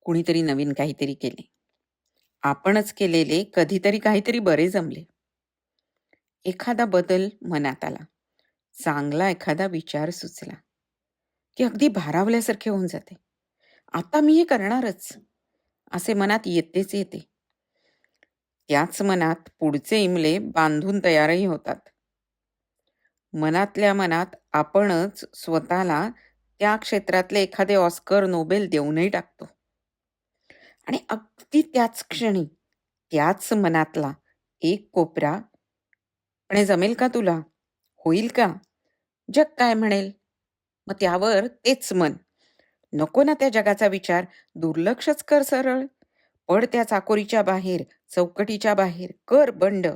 कुणीतरी नवीन काहीतरी केले. आपणच केलेले कधीतरी काहीतरी बरे जमले. एखादा बदल मनात आला. चांगला एखादा विचार सुचला, की अगदी भारावल्यासारखे होऊन जाते. आता मी हे करणारच, असे मनात येतेच येते. त्याच मनात पुढचे इमले बांधून तयारही होतात. मनातल्या मनात आपणच स्वतःला त्या क्षेत्रातले एखादे ऑस्कर, नोबेल देऊनही टाकतो. आणि अगदी त्याच क्षणी त्याच मनातला एक कोपरा "पण जमेल का तुला? होईल का? जग काय म्हणेल?" मग त्यावर तेच मन "नको ना त्या जगाचा विचार, दुर्लक्षच कर सरळ. पड त्या चाकोरीच्या बाहेर, चौकटीच्या बाहेर, कर बंड."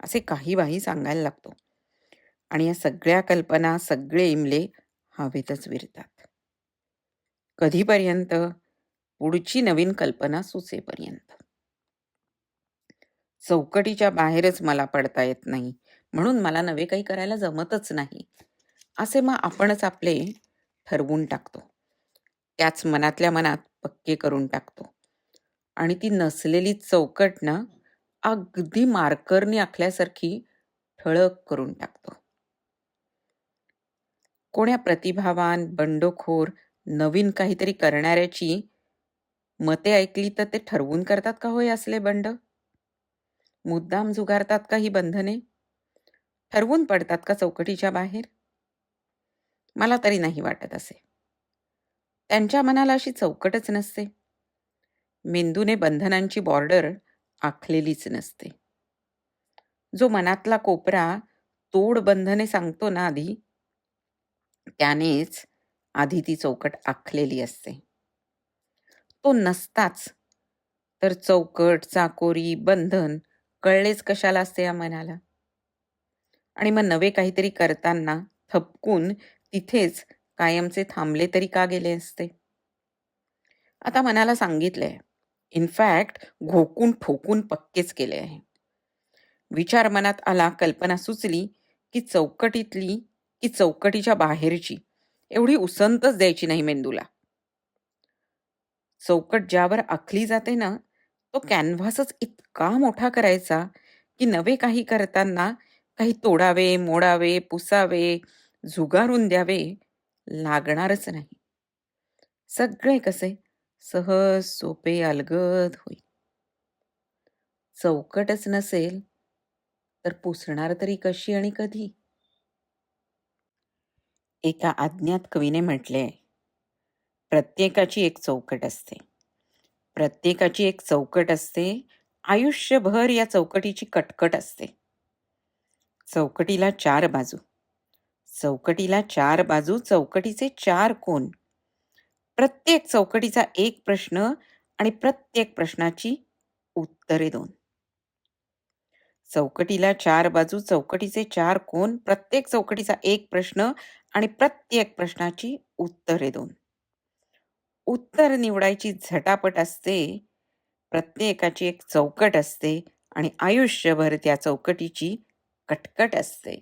असे काही बाही सांगायला लागतो. आणि या सगळ्या कल्पना, सगळे इमले हवेतच विरतात. कधीपर्यंत? पुढची नवीन कल्पना सुचेपर्यंत. चौकटीच्या बाहेरच मला पडता येत नाही, म्हणून मला नवे काही करायला जमतच नाही. असे मग आपणच आपले ठरवून टाकतो. त्याच मनातल्या मनात पक्के करून टाकतो. आणि ती नसलेली चौकट ना अगदी मार्करनी आखल्यासारखी ठळक करून टाकतो. कोण्या प्रतिभावान, बंडखोर, नवीन काहीतरी करणाऱ्याची मते ऐकली तर ते ठरवून करतात का होय असले बंड? मुद्दाम झुगारतात का ही बंधने? ठरवून पडतात का चौकटीच्या बाहेर? मला तरी नाही वाटत असे. त्यांच्या मनाला अशी चौकटच नसते. मेंदूने बंधनांची बॉर्डर आखलेलीच नसते. जो मनातला कोपरा तोड बंधने सांगतो ना आधी, त्यानेच आधी ती चौकट आखलेली असते. तो नसताच तर चौकट, चाकोरी, बंधन कळलेच कशाला असते या मनाला? आणि मग नवे काहीतरी करताना थपकून तिथेच कायमचे थांबले तरी का गेले असते? आता मनाला सांगितलंय, इनफॅक्ट घोकून ठोकून पक्केच केले आहे. विचार मनात आला, कल्पना सुचली, की चौकटीतली की चौकटीच्या बाहेरची एवढी उसंतच द्यायची नाही मेंदूला. चौकट ज्यावर आखली जाते ना, तो कॅनव्हासच इतका मोठा करायचा, की नवे काही करताना काही तोडावे, मोडावे, पुसावे, झुगारून द्यावे लागणारच नाही. सगळे कसे सहज, सोपे, अलगद होईल. चौकटच नसेल तर पुसणार तरी कशी आणि कधी? एका अज्ञात कवीने म्हटले प्रत्येकाची एक चौकट असते. प्रत्येकाची एक चौकट असते. आयुष्यभर या चौकटीची कटकट असते. चौकटीला चार बाजू. चौकटीला चार बाजू, चौकटीचे चार कोण प्रत्येक चौकटीचा एक प्रश्न आणि प्रत्येक प्रश्नाची उत्तरे दोन. चौकटीला चार बाजू, चौकटीचे चार कोण प्रत्येक चौकटीचा एक प्रश्न आणि प्रत्येक प्रश्नाची उत्तरे दोन. उत्तर निवडायची झटापट असते. प्रत्येकाची एक चौकट असते आणि आयुष्यभर त्या चौकटीची कटकट असते.